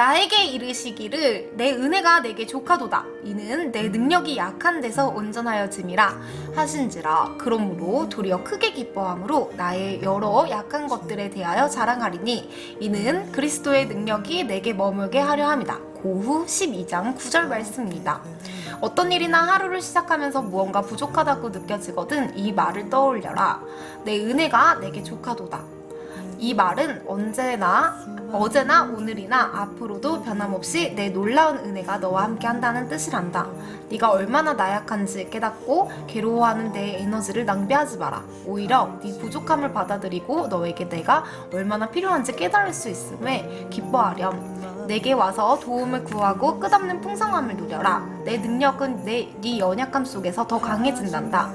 나에게 이르시기를 내 은혜가 내게 조카도다. 이는 내 능력이 약한 데서 온전하여짐이라 하신지라. 그러므로 도리어 크게 기뻐함으로 나의 여러 약한 것들에 대하여 자랑하리니 이는 그리스도의 능력이 내게 머물게 하려 함이다. 고후 12장 9절 말씀입니다. 어떤 일이나 하루를 시작하면서 무언가 부족하다고 느껴지거든 이 말을 떠올려라. 내 은혜가 내게 조카도다. 이 말은 언제나 어제나 오늘이나 앞으로도 변함없이 내 놀라운 은혜가 너와 함께 한다는 뜻이란다. 네가 얼마나 나약한지 깨닫고 괴로워하는 내 에너지를 낭비하지 마라. 오히려 네 부족함을 받아들이고 너에게 내가 얼마나 필요한지 깨달을 수 있음에 기뻐하렴. 내게 와서 도움을 구하고 끝없는 풍성함을 누려라. 내 능력은 내, 네 연약함 속에서 더 강해진단다.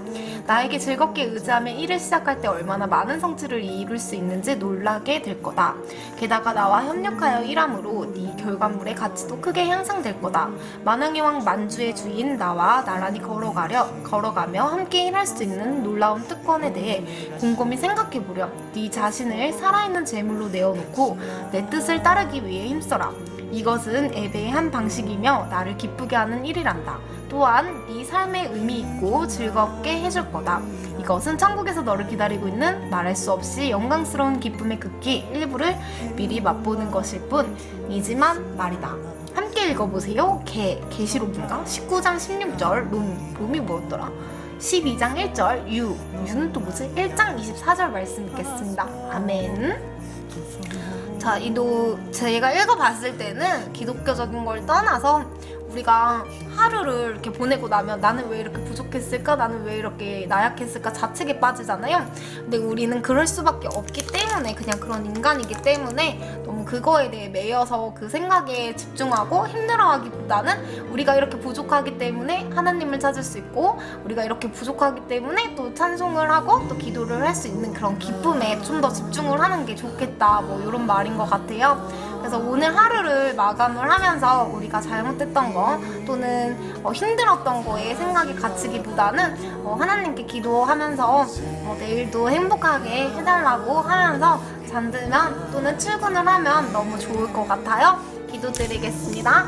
나에게 즐겁게 의지하며 일을 시작할 때 얼마나 많은 성취를 이룰 수 있는지 놀라게 될 거다. 게다가 나와 협력하여 일함으로 네 결과물의 가치도 크게 향상될 거다. 만왕의 왕 만주의 주인 나와 나란히 걸어가려 걸어가며 함께 일할 수 있는 놀라운 특권에 대해 곰곰이 생각해 보렴. 네 자신을 살아있는 제물로 내어놓고 내 뜻을 따르기 위해 힘써라. 이것은 애배한 방식이며 나를 기쁘게 하는 일이란다. 또한 네 삶에 의미 있고 즐겁게 해줄 거다. 이것은 천국에서 너를 기다리고 있는 말할 수 없이 영광스러운 기쁨의 극기 일부를 미리 맛보는 것일 뿐이지만 말이다. 함께 읽어보세요. 개, 계시록인가? 19장 16절, 롬, 롬이 뭐였더라? 12장 1절, 유, 유는 또 뭐지? 1장 24절 말씀 읽겠습니다. 아멘. 자, 이도 제가 읽어봤을 때는 기독교적인 걸 떠나서 우리가 하루를 이렇게 보내고 나면 나는 왜 이렇게 부족했을까? 나는 왜 이렇게 나약했을까? 자책에 빠지잖아요. 근데 우리는 그럴 수밖에 없기 때문에 그냥 그런 인간이기 때문에 그거에 대해 매여서 그 생각에 집중하고 힘들어하기보다는 우리가 이렇게 부족하기 때문에 하나님을 찾을 수 있고 우리가 이렇게 부족하기 때문에 또 찬송을 하고 또 기도를 할 수 있는 그런 기쁨에 좀 더 집중을 하는 게 좋겠다 뭐 이런 말인 것 같아요. 그래서 오늘 하루를 마감을 하면서 우리가 잘못했던 거 또는 어, 힘들었던 거에 생각이 갇히기보다는 어, 하나님께 기도하면서 어, 내일도 행복하게 해달라고 하면서 잠들면 또는 출근을 하면 너무 좋을 것 같아요. 기도드리겠습니다.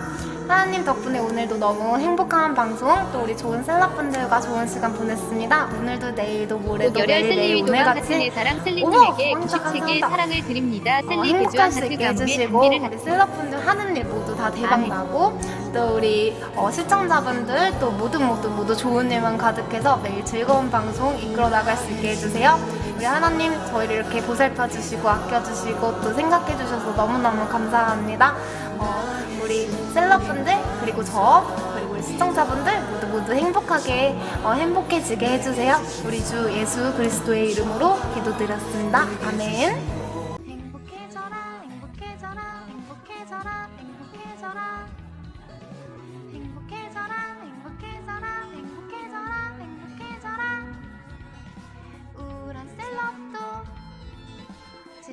하나님 덕분에 오늘도 너무 행복한 방송 또 우리 좋은 셀럽분들과 좋은 시간 보냈습니다. 오늘도 내일도 모레도 열혈 매일 매일 셀리미 도망 같은 오늘같이 내 사랑 셀리님에게 감사, 97개의 감사합니다. 사랑을 드립니다. 어, 셀리 그저 행복할 수 하트 있게 가문의 해주시고 우리 셀럽분들 하는 일 모두 다 대박 아멘. 나고 또 우리 어, 시청자분들 또 모두 모두 모두 좋은 일만 가득해서 매일 즐거운 방송 이끌어 나갈 수 있게 해주세요. 우리 하나님 저희를 이렇게 보살펴 주시고 아껴 주시고 또 생각해 주셔서 너무너무 감사합니다. 어, 우리 셀럽분 들 그리고 저 그리고 우리 시청자분들 모두 모두 행복하게 어, 행복해지게 해주세요. 우리 주 예수 그리스도의 이름으로 기도드렸습니다. 아멘.